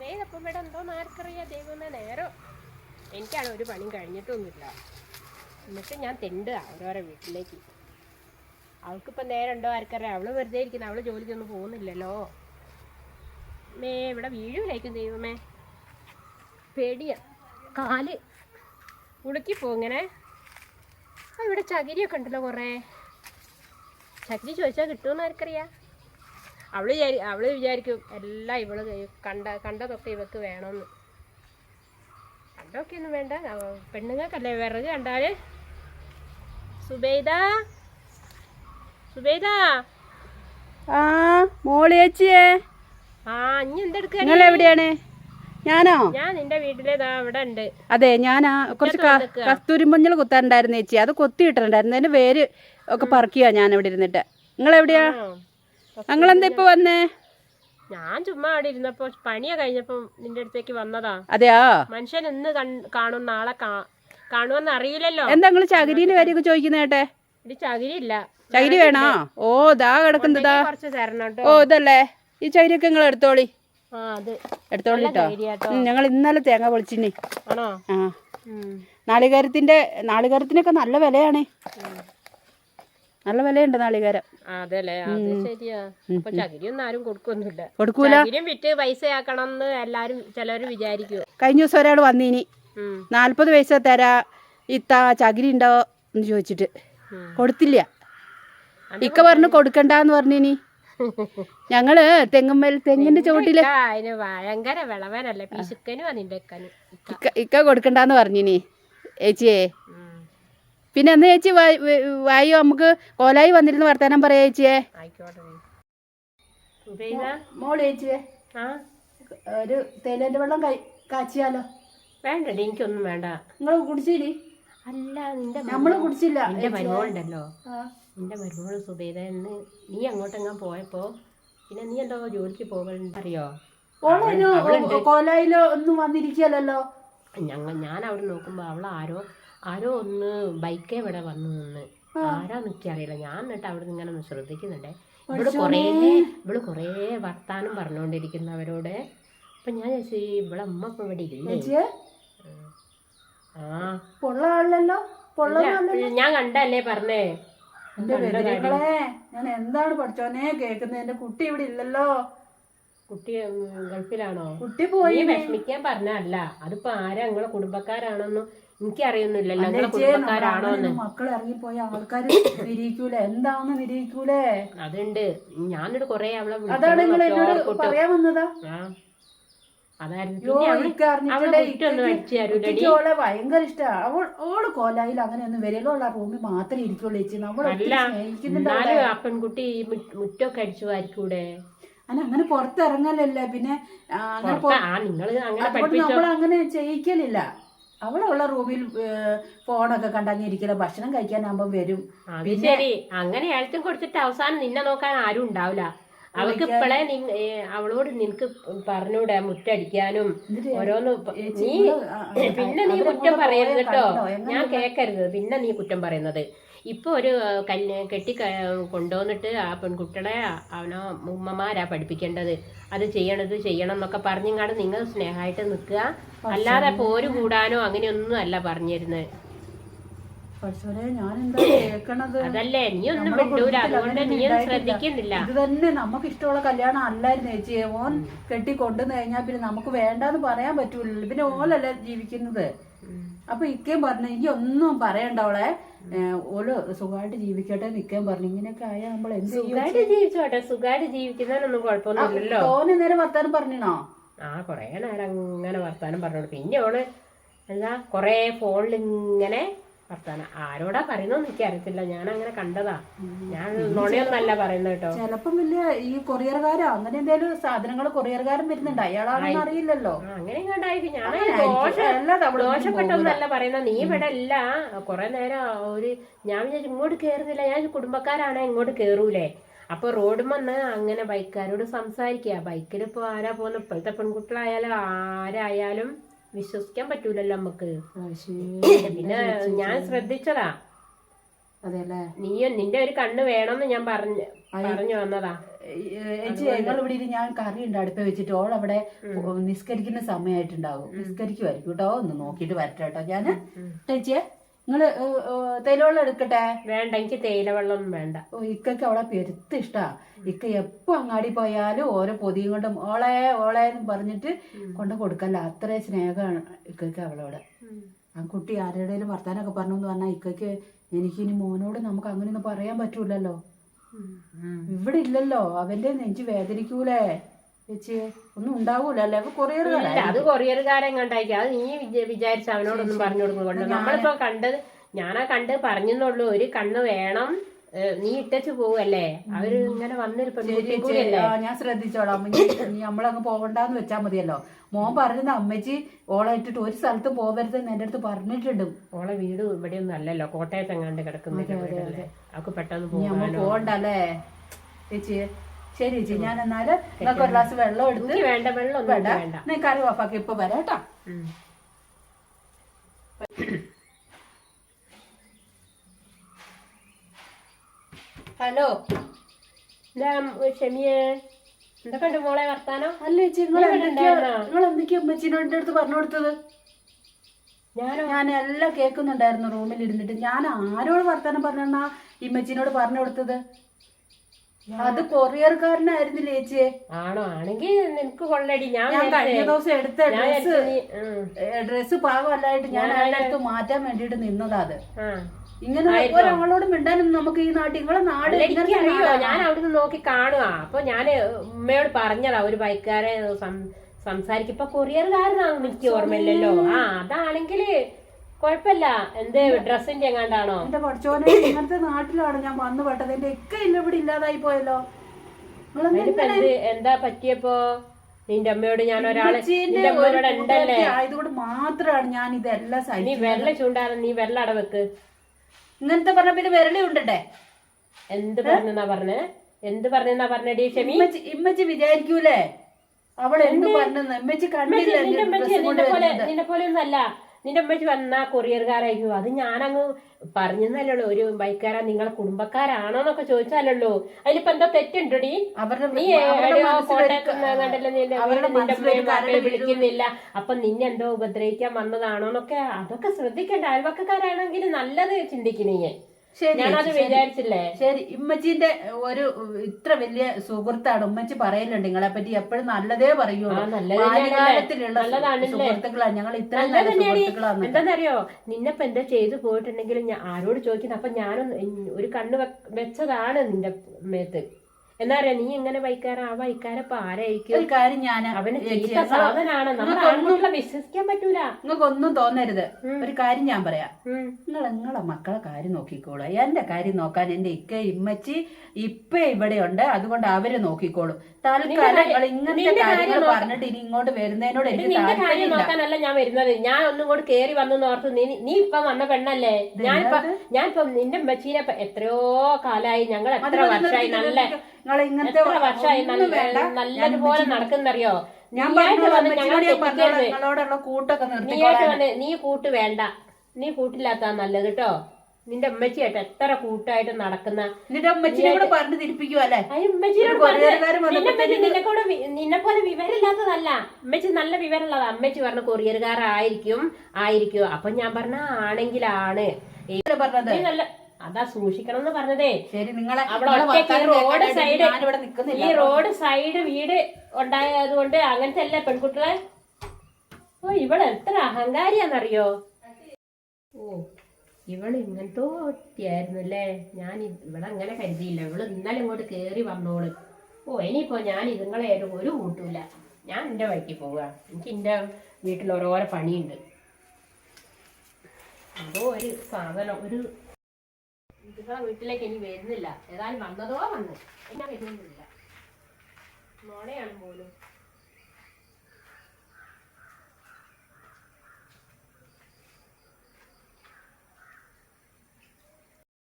സുബൈദപ്പം ഇവിടെ എന്തോ ആർക്കറിയാം ദൈവമേ നേരം. എനിക്കാണ് ഒരു പണിയും കഴിഞ്ഞിട്ടൊന്നുമില്ല. എന്നിട്ട് ഞാൻ തെണ്ടുക ഓരോരോ വീട്ടിലേക്ക്. അവൾക്കിപ്പോൾ ഉണ്ടോ ആർക്കറിയാം. അവൾ വെറുതെ ഇരിക്കുന്ന. അവൾ ജോലിക്കൊന്നും പോകുന്നില്ലല്ലോ. മേ ഇവിടെ വീഴൂലേക്കും ദൈവമേ. പേടിയ. കാൽ ഉളുക്കി ഇങ്ങനെ. ഇവിടെ ചകിരിയൊക്കെ ഉണ്ടല്ലോ കുറേ. ചകിരി ചോദിച്ചാൽ കിട്ടുമെന്ന് ആർക്കറിയാം. അവൾ അവൾ വിചാരിക്കും എല്ലാം ഇവൾ കണ്ട കണ്ടതൊക്കെ ഇവക്ക് വേണമെന്ന് കണ്ടൊക്കെ ഒന്നും വേണ്ട. പെണ്ണുങ്ങൾക്കല്ലേ വിറക് കണ്ടാൽ? സുബൈദ സുബൈദ. ആ ആ ഇനി നിങ്ങൾ എവിടെയാണ്? ഞാനോ? ഞാൻ നിന്റെ വീട്ടിലേതാ അവിടെ ഉണ്ട്. അതെ ഞാൻ കുറച്ച് ക- നിൽക്കുക. കസ്തൂരി മഞ്ഞൾ കുത്താനുണ്ടായിരുന്നു ചേച്ചി. അത് കൊത്തി ഇട്ടിട്ടുണ്ടായിരുന്നു. അതിന്റെ വേര് ഒക്കെ പറിക്കുക ഞാൻ ഇവിടെ ഇരുന്നിട്ട്. നിങ്ങൾ എവിടെയാ. ഞങ്ങളെന്താ ഇപ്പൊ വന്നേ? ഞാൻ ചുമ്മാ അവിടെ ഇരുന്നപ്പോ പണിയാ കഴിഞ്ഞപ്പോ നിന്റെ അടുത്തേക്ക് വന്നതാ. അതെയാ? മനുഷ്യൻ ഇന്ന് കാണും നാളെ കാണുമെന്ന് അറിയില്ലല്ലോ. എന്താ നിങ്ങൾ ചകിരിന്റെ കാര്യമൊക്കെ ചോദിക്കുന്ന കേട്ടെ? ഇത് ചകിരി ഇല്ല ചകിരി വേണോ ഓ ദാ കിടക്കുന്നതാ കുറച്ച് തരണം ഓ ഇതല്ലേ? ഈ ചകിരിയൊക്കെ നിങ്ങൾ എടുത്തോളി. എടുത്തോളി കേട്ടോ ഞങ്ങൾ ഇന്നലെ തേങ്ങ പൊളിച്ചിനി. ആണോ? ആ. നാളികേരത്തിന്റെ നാളികേരത്തിനൊക്കെ നല്ല വിലയാണ്. നല്ല വിലയുണ്ട് നാളികേരം. അതല്ലേ? അത് ശരിയാ. അപ്പൊ ആരും കൊടുക്കൊന്നുമില്ല. കൊടുക്കൂല? ചകിരിയും വിറ്റ് പൈസ ആക്കണം എന്ന് എല്ലാരും ചിലര് വിചാരിക്കും കഴിഞ്ഞ ദിവസം ഒരാൾ വന്നിനി. നാല്പത് പൈസ തരാ ഇത്ത ചകിരി ഉണ്ടോ എന്ന് ചോദിച്ചിട്ട്. കൊടുത്തില്ല. ഇക്ക പറഞ്ഞു കൊടുക്കണ്ടെന്ന് പറഞ്ഞിനി. ഞങ്ങൾ തെങ്ങുമ്മൽ തെങ്ങിന്റെ ചോട്ടിൽ ഇക്ക ഭയങ്കര വിളവനല്ലേ? പിശുക്കനും കൊടുക്കണ്ടെന്ന് പറഞ്ഞിനി. ചേച്ചിയെ ഉം. പിന്നെ എന്ന് ചേച്ചി? വായു നമുക്ക് കോലായി വന്നിരുന്ന് വർത്താനം പറയാ ചേച്ചിയെ. സുബൈദ മോൾ ചേച്ചിയെ. ആ? ഒരു തേയിലേന്റെ വെള്ളം കാച്ചിയാലോ? വേണ്ടടി എനിക്കൊന്നും വേണ്ട. നിങ്ങൾ കുടിച്ചില്ലേ അല്ല നിന്റെ നമ്മൾ കുടിച്ചില്ല എന്റെ മരുമോളുണ്ടല്ലോ. നിന്റെ മരുമോൾ സുബേദ എന്ന് നീ അങ്ങോട്ടെങ്ങാൻ പോയപ്പോ പിന്നെ നീ എന്തോ ജോലിക്ക് പോകണ്ടറിയോ ഓളോ കോലായിലോ ഒന്നും വന്നിരിക്കല്ലോ ഞങ്ങൾ ഞാൻ അവിടെ നോക്കുമ്പോ അവൾ ആരോ ആരോ ഒന്ന് ബൈക്കേ ഇവിടെ വന്നു നിന്ന് ആരാ അറിയില്ല ഞാൻ എന്നിട്ട് അവിടെ നിന്ന് ഇങ്ങനെ ഒന്ന് ശ്രദ്ധിക്കുന്നുണ്ടേ. ഇവിടെ കുറേ ഇവൾ കുറേ വർത്താനം പറഞ്ഞുകൊണ്ടിരിക്കുന്നവരോട് അപ്പൊ ഞാൻ ചോദിച്ചു ഇവിടെ അമ്മ ഇപ്പൊ ഇവിടെ ഇല്ലേ? ആ. പൊള്ളാണല്ലോ ഞാൻ കണ്ടല്ലേ പറഞ്ഞേ? എന്റെ ഞാൻ എന്താണ് പഠിച്ചോനെ കേൾക്കുന്നത് എന്റെ കുട്ടി ഇവിടെ ഇല്ലല്ലോ. കുട്ടി ഗൾഫിലാണോ? കുട്ടി പോയി. വിഷമിക്കാൻ പറഞ്ഞല്ല അതിപ്പോ ആരാ നിങ്ങളെ കുടുംബക്കാരാണോന്നും എനിക്കറിയൊന്നുമില്ലല്ലോ. നിങ്ങളെ നമ്മളങ്ങനെ മക്കൾ ഇറങ്ങിപ്പോയ ആൾക്കാർ വിരിയിക്കൂല? എന്താണെന്ന് നിരീക്കൂലേ അതുണ്ട്. ഞാനിട്ട് കൊറേ അവളെ അതാണ് നിങ്ങൾ എന്നോട്. പറയാൻ വന്നതാ. ഓളെ ഭയങ്കര ഇഷ്ടാ. അവൾ ഓൾ കോലായിൽ അങ്ങനെ ഒന്നും വരലുള്ള റൂമിൽ മാത്രമേ ഇരിക്കുള്ളൂ ചേച്ചി. നമ്മൾ അല്ല സ്നേഹിക്കുന്നുണ്ട് എന്നാലും ആ പെൺകുട്ടി ഈ മുറ്റ- മുറ്റമൊക്കെ അടിച്ചു വാരിക്കൂടെ അല്ല അങ്ങനെ പുറത്തിറങ്ങലല്ലേ? പിന്നെ അങ്ങനെ നമ്മൾ അങ്ങനെ ചെയ്യിക്കലില്ല. അവളുള്ള റൂമിൽ ഫോണൊക്കെ കണ്ടങ്ങി ഇരിക്കില്ല ഭക്ഷണം കഴിക്കാനാകുമ്പോ വരും. ശരി. അങ്ങനെ എഴുത്തും കൊടുത്തിട്ട് അവസാനം നിന്നെ നോക്കാൻ ആരും ഉണ്ടാവില്ല. അവൾക്ക് ഇപ്പളെ അവളോട് നിനക്ക് പറഞ്ഞൂടെ മുറ്റടിക്കാനും ഓരോന്ന് നീ പിന്നെ നീ കുറ്റം പറയരുത് കേട്ടോ. ഞാൻ കേക്കരുത്. പിന്നെ നീ കുറ്റം പറയുന്നത്. ഇപ്പൊ ഒരു കല്യ കെട്ടി കൊണ്ടുവന്നിട്ട് ആ പെൺകുട്ടികളെ അവനോ ഉമ്മമാരാ പഠിപ്പിക്കേണ്ടത്. അത് ചെയ്യണത് ചെയ്യണം എന്നൊക്കെ പറഞ്ഞിങ്ങാണ്ട് നിങ്ങൾ സ്നേഹമായിട്ട് നിൽക്കുക. അല്ലാതെ പോര് കൂടാനോ അങ്ങനെയൊന്നും അല്ല പറഞ്ഞിരുന്നത് പക്ഷേ ഞാൻ എന്താ കേൾക്കണത് അതല്ലേ നീ ഒന്നും വിട്ടൂല അതുകൊണ്ട് നീ. ശ്രദ്ധിക്കുന്നില്ല. ഇത് തന്നെ നമുക്ക് ഇഷ്ടമുള്ള കല്യാണം അല്ലായിരുന്നു ചേച്ചി ഓൻ കെട്ടി കൊണ്ടുവന്ന് കഴിഞ്ഞാൽ പിന്നെ നമുക്ക് വേണ്ടെന്ന് പറയാൻ പറ്റൂലല്ലോ. പിന്നെ ഓലല്ല ജീവിക്കുന്നത്. അപ്പൊ ഇക്കയും പറഞ്ഞു എനിക്ക് ഒന്നും പറയണ്ടവളെ ഓൽ സുഖമായിട്ട് ജീവിക്കട്ടെ നിക്കാൻ പറഞ്ഞു. ഇങ്ങനെയൊക്കെ ആയാൽ നമ്മൾ എന്ത് സുഖമായിട്ട് ജീവിച്ചോട്ടെ. സുഖമായിട്ട് ജീവിക്കുന്നതിനൊന്നും കുഴപ്പമൊന്നുമില്ലല്ലോ ഓന് നേരം വർത്താനം പറഞ്ഞിണോ? ആ കൊറേ നേരം അങ്ങനെ വർത്താനം പറഞ്ഞോളൂ. പിന്നെ ഓൾ എന്താ കൊറേ ഫോണിൽ ഇങ്ങനെ വർത്താനം. ആരോടാ പറയുന്നതെന്ന് എനിക്ക് അറിയത്തില്ല ഞാൻ അങ്ങനെ കണ്ടതാ ഞാൻ നുണയൊന്നല്ല പറയുന്നത് കേട്ടോ. ചിലപ്പം വലിയ ഈ കൊറിയർകാരോ അങ്ങനെ എന്തെങ്കിലും സാധനങ്ങൾ കൊറിയർകാരൻ വരുന്നുണ്ട്. അയാളാണെന്ന് അറിയില്ലല്ലോ. അങ്ങനെ കണ്ടായിരിക്കും ഞാൻ അങ്ങനെയായിരിക്കും. ദോഷം അല്ലാതെ ദോഷപ്പെട്ടൊന്നല്ല പറയുന്നത്. നീ ഇവിടെ അല്ല. കൊറേ നേരം ഒരു ഞാൻ വിചാരിച്ചു ഇങ്ങോട്ട് കേറുന്നില്ല. ഞാൻ കുടുംബക്കാരാണ് ഇങ്ങോട്ട് കേറൂലേ. അപ്പൊ റോഡ് വന്ന് അങ്ങനെ ബൈക്കാരോട് സംസാരിക്കുക. ബൈക്കിൽ ഇപ്പൊ ആരാ പോകുന്ന? ഇപ്പോഴത്തെ പെൺകുട്ടികളായാലും ആരായാലും വിശ്വസിക്കാൻ പറ്റൂലല്ലോ നമുക്ക്. പിന്നെ ഞാൻ ശ്രദ്ധിച്ചതാ. അതെല്ലേ നീയും നിന്റെ ഒരു കണ്ണ് വേണമെന്ന് ഞാൻ പറഞ്ഞു പറഞ്ഞു വന്നതാ. ചേച്ചി ഇവിടെ ഇരുന്ന് ഞാൻ കറി ഉണ്ട് അടുപ്പ് വെച്ചിട്ട്. ഓൾ അവിടെ നിസ്കരിക്കുന്ന സമയമായിട്ടുണ്ടാവും. നിസ്കരിക്കുമായിരിക്കും കേട്ടോ ഒന്ന് നോക്കിയിട്ട് വരട്ടെ കേട്ടോ. ഞാൻ ചേച്ചിയെ നിങ്ങൾ തേയിലവെള്ളം എടുക്കട്ടെ? വേണ്ട എനിക്ക് തേയില വെള്ളമൊന്നും വേണ്ട. ഓ ഇക്കൊക്കെ അവളെ പെരുത്ത് ഇഷ്ടാ. ഇക്ക എപ്പോ അങ്ങാടി പോയാലും ഓരോ പൊതിയും കൊണ്ടും ഓളെ ഓളെ എന്ന് പറഞ്ഞിട്ട് കൊണ്ട് കൊടുക്കല്ല. അത്ര സ്നേഹമാണ് ഇക്കൊക്കെ അവളോട്. ആ കുട്ടി ആരുടെയും വർത്താനൊക്കെ പറഞ്ഞു എന്ന് പറഞ്ഞാൽ ഇക്കൊക്കെ എനിക്കിനി മോനോട് നമുക്ക് അങ്ങനെയൊന്നും പറയാൻ പറ്റൂലല്ലോ. ഇവിടെ ഇല്ലല്ലോ. അവന്റെ നെഞ്ച് വേദനിക്കൂലേ. ചേച്ചി ഒന്നും ഉണ്ടാവൂലല്ലേ അപ്പൊ കൊറിയർ ഇല്ല അത് കൊറിയറുകാരൻ കണ്ടായിരിക്കും അത് നീ വിചാ- വിചാരിച്ച അവനോടൊന്നും പറഞ്ഞു കൊടുക്കുന്നു നമ്മളിപ്പോ കണ്ടത് ഞാനാ കണ്ട് പറഞ്ഞെന്നുള്ളൂ. ഒരു കണ്ണ് വേണം നീ ഇട്ടച്ചു പോവല്ലേ? അവർ ഇങ്ങനെ വന്നൊരു പെൺകുട്ടിയും ഞാൻ ശ്രദ്ധിച്ചോളാം. നമ്മളങ്ങ് പോകണ്ടെന്ന് വെച്ചാ മതിയല്ലോ. മോൻ പറഞ്ഞത് അമ്മച്ചി ഓളെ ഇട്ടിട്ട് ഒരു സ്ഥലത്തും പോകരുതെന്ന് എന്റെ അടുത്ത് പറഞ്ഞിട്ടുണ്ട്. ഓളെ വീട് ഇവിടെ ഒന്നും അല്ലല്ലോ കോട്ടയത്ത് എങ്ങാണ്ട് കിടക്കുന്നില്ല അവക്ക് പെട്ടെന്ന് പോകണ്ടല്ലേ? ചേച്ചി ശരി ചേച്ചി ഞാൻ എന്നാൽ നിങ്ങൾക്ക് ഒരു ഗ്ലാസ് വെള്ളം എടുത്ത് വേണ്ട വെള്ളം വേണ്ട. വേണ്ട. നീ കറി ഓഫാക്കി ഇപ്പൊ വരാം കേട്ടോ. ഹലോ. മോളെ വർത്താനം? അല്ല ചേച്ചി നിങ്ങൾ എന്തൊക്കെയാ? നിങ്ങൾ അമ്മച്ചിനോട് അടുത്ത് പറഞ്ഞു കൊടുത്തത്? ഞാൻ എല്ലാം കേൾക്കുന്നുണ്ടായിരുന്നു റൂമിൽ ഇരുന്നിട്ട് ഞാൻ ആരോട് വർത്താനം പറഞ്ഞാ ഇമ്മച്ചിനോട് പറഞ്ഞു കൊടുത്തത്? അത് കൊറിയർകാരനായിരുന്നു ചേച്ചിയെ? ആണോ? ആണെങ്കിൽ നിനക്ക് കൊള്ളടി. ഞാൻ ഞാൻ കഴിഞ്ഞ ദിവസം എടുത്ത ഞാൻ ഡ്രസ് വിചാരിച്ചു നീ- ഉം. ഡ്രസ് പാകമല്ലായിട്ട് ഞാൻ അതിനകത്ത് മാറ്റാൻ വേണ്ടിയിട്ട് നിന്നതാ അത്. ആ. ഇങ്ങനെ ഒരാളോട് മിണ്ടാനും നമുക്ക് ഈ നാട്ടിൽ നിങ്ങളെ നാട് അല്ല, ഇങ്ങനത്തെ എനിക്കറിയോ നാടാ. ഞാൻ അവിടുന്ന് നോക്കി കാണുക അപ്പൊ ഞാൻ ഉമ്മയോട് പറഞ്ഞതാ. ഒരു ബൈക്കാരെ സംസാരിക്കും. ഇപ്പൊ കൊറിയറുകാരനാണെന്ന് എനിക്ക് ഓർമ്മയില്ലല്ലോ. ആ അതാണെങ്കിൽ കൊഴപ്പല്ല എന്ത് ഡ്രസ്സിന്റെ എങ്ങാണ്ടാണോ? എന്റെ പഠിച്ചോനെ ഇങ്ങനത്തെ നാട്ടിലാണ് ഞാൻ വന്നു പെട്ടത് എന്റെ ഒക്കെ ഇല്ല ഇവിടെ ഇല്ലാതായി പോയല്ലോ. എന്താ പറ്റിയപ്പോ? നിന്റെ അമ്മയോട് ഞാൻ ഒരാൾ ആയതുകൊണ്ട് മാത്രമാണ് ഞാൻ ഇതെല്ലാം നീ വെള്ള ചൂണ്ടാണ് നീ വെള്ള അട വെക്ക്. ഇങ്ങനത്തെ പറഞ്ഞ പിന്നെ വിരളി ഉണ്ടട്ടെ? എന്ത് പറഞ്ഞെന്നാ പറഞ്ഞേ? എന്ത് പറഞ്ഞെന്നാ പറഞ്ഞടി ഷെമി? ഇമ്മച്ചി വിചാരിക്കൂലേ? അവൾ എന്ത് പറഞ്ഞു ഇമ്മച്ചി കണ്ടില്ല നിന്നെ പോലെ ഒന്നല്ല. നിന്റെ അമ്മച്ചി വന്ന കൊറിയർകാരായിരിക്കും. അത് ഞാനങ്ങ് പറഞ്ഞെന്നല്ലോ ഒരു ബൈക്കാരാ നിങ്ങളെ കുടുംബക്കാരാണോ എന്നൊക്കെ ചോദിച്ചാലല്ലോ അതിലിപ്പോ എന്താ തെറ്റുണ്ടടി? നീ കണ്ടല്ലോ. വിളിക്കുന്നില്ല. അപ്പൊ നിന്നെ എന്തോ ഉപദ്രവിക്കാൻ വന്നതാണോ എന്നൊക്കെ അതൊക്കെ ശ്രദ്ധിക്കണ്ട അയൽവക്കക്കാരാണെങ്കിൽ നല്ലത് ചിന്തിക്കണേ. ഞാനത് ശരി. വിചാരിച്ചില്ലേ? ശരി ഇമ്മച്ചിന്റെ ഒരു ഇത്ര വലിയ സുഹൃത്താണ് ഉമ്മച്ചി പറയലുണ്ട് നിങ്ങളെ പറ്റി. എപ്പോഴും നല്ലതേ പറയൂ ആ, നല്ലത് തന്നെയാണല്ലേ. ബാല്യകാലത്തിലുള്ള സു- നല്ലതാണല്ലേ. സുഹൃത്തുക്കളാണ് ഞങ്ങൾ ഇത്ര നല്ല സുഹൃത്തുക്കളാണ് എന്താന്നറിയോ? നിന്നെപ്പോ എന്താ ചെയ്തു പോയിട്ടുണ്ടെങ്കിലും ഞാൻ ആരോട് ചോദിക്കുന്നത് അപ്പൊ ഞാനൊന്ന് ഇൻ- ഒരു കണ്ണ് വെച്ചതാണ് നിന്റെ മേത്ത്. എന്നാ പറയാ നീ ഇങ്ങനെ വൈക്കാരൻ ആ വൈക്കാരപ്പൊ ആരായിരിക്കും? ഒരു കാര്യം ഞാൻ അവന് ചീത്ത സാധനാണ്. നമ്മൾ ആൺകുട്ടികളെ വിശ്വസിക്കാൻ പറ്റൂല. നിങ്ങൾക്ക് ഒന്നും തോന്നരുത് ഒരു കാര്യം ഞാൻ പറയാം. ഉം. നിങ്ങൾ നിങ്ങളെ മക്കളെ കാര്യം നോക്കിക്കോളൂ. എന്റെ കാര്യം നോക്കാൻ എന്റെ ഇക്ക ഇമ്മച്ചി ഇപ്പ ഇവിടെ ഉണ്ട് അതുകൊണ്ട് അവർ നോക്കിക്കോളും. തൽക്കാലം നിങ്ങൾ ഇങ്ങനത്തെ നിന്റെ കാര്യം കാര്യങ്ങൾ നോക്ക- പറഞ്ഞിട്ട് ഇനി ഇങ്ങോട്ട് വരുന്നതിനോട് എടി, എനിക്ക് നിന്റെ കാര്യം താല്പര്യമില്ല. നോക്കാനല്ല ഞാൻ വരുന്നത്. ഞാൻ ഒന്നും കൂടി കേറി വന്നു ഓർത്ത് നീ നീ ഇപ്പൊ വന്ന പെണ്ണല്ലേ? ഞാനിപ്പോ ഞാനിപ്പോ നിന്റെ മെച്ചീനെ എത്രയോ കാലായി. ഞങ്ങൾ എത്ര വർഷമായി നല്ല നിങ്ങൾ ഇങ്ങനത്തെ ഒന്നും വേണ്ട. നല്ലതുപോലെ നടക്കുന്നറിയോ? ഞാൻ നിങ്ങളോടുള്ള കൂട്ടൊക്കെ നീ കൂട്ട് വേണ്ട. നീ കൂട്ടില്ലാത്ത നല്ലത് കേട്ടോ. നിന്റെ ഉമ്മച്ചിയായിട്ട് എത്ര കൂട്ടായിട്ട് നടക്കുന്ന നിന്റെ അമ്മച്ചിനെ കൂടെ പറഞ്ഞു തിരിപ്പിക്കുവല്ലേ നിന്നെ പോലെ വിവരമില്ലാത്തതല്ല. അമ്മച്ചി നല്ല വിവരമുള്ളതാ. അമ്മച്ചി പറഞ്ഞ കൊറിയറുകാരായിരിക്കും ആയിരിക്കും. അപ്പൊ ഞാൻ പറഞ്ഞ ആണെങ്കിലാണ്. പറഞ്ഞത്. നല്ല അതാ സൂക്ഷിക്കണം എന്ന് പറഞ്ഞതേ. ശരി നിങ്ങളെ അവിടെ ഒറ്റയ്ക്ക് റോഡ് സൈഡ് ഞാനിവിടെ നിൽക്കുന്നില്ല. ഈ റോഡ് സൈഡ് വീട് ഉണ്ടായത് കൊണ്ട് അങ്ങനത്തെ അല്ലേ പെൺകുട്ടികളെ? ഓ ഇവൾ എത്ര അഹങ്കാരിയാന്നറിയോ ഓ ഇവൾ ഇങ്ങനത്തെ ഒറ്റയായിരുന്നല്ലേ? ഞാൻ ഇവിടെ അങ്ങനെ കരുതിയില്ല. ഇവൾ ഇന്നലെ ഇങ്ങോട്ട് കേറി വന്നോൾ. ഓ ഇനിയിപ്പോ ഞാൻ ഇതുങ്ങളെ ഒരു കൂട്ടൂല. ഞാൻ എന്റെ വഴിക്ക് പോവുക എനിക്ക് എന്റെ വീട്ടിൽ ഓരോരോ പണിയുണ്ട്. അതോ ഒരു സാധനം ഒരു ഇതുങ്ങളെ വീട്ടിലേക്ക് ഇനി വരുന്നില്ല. ഏതായാലും വന്നതോ വന്നു. എന്നാ വരുന്നില്ല മോണയാണ് പോലും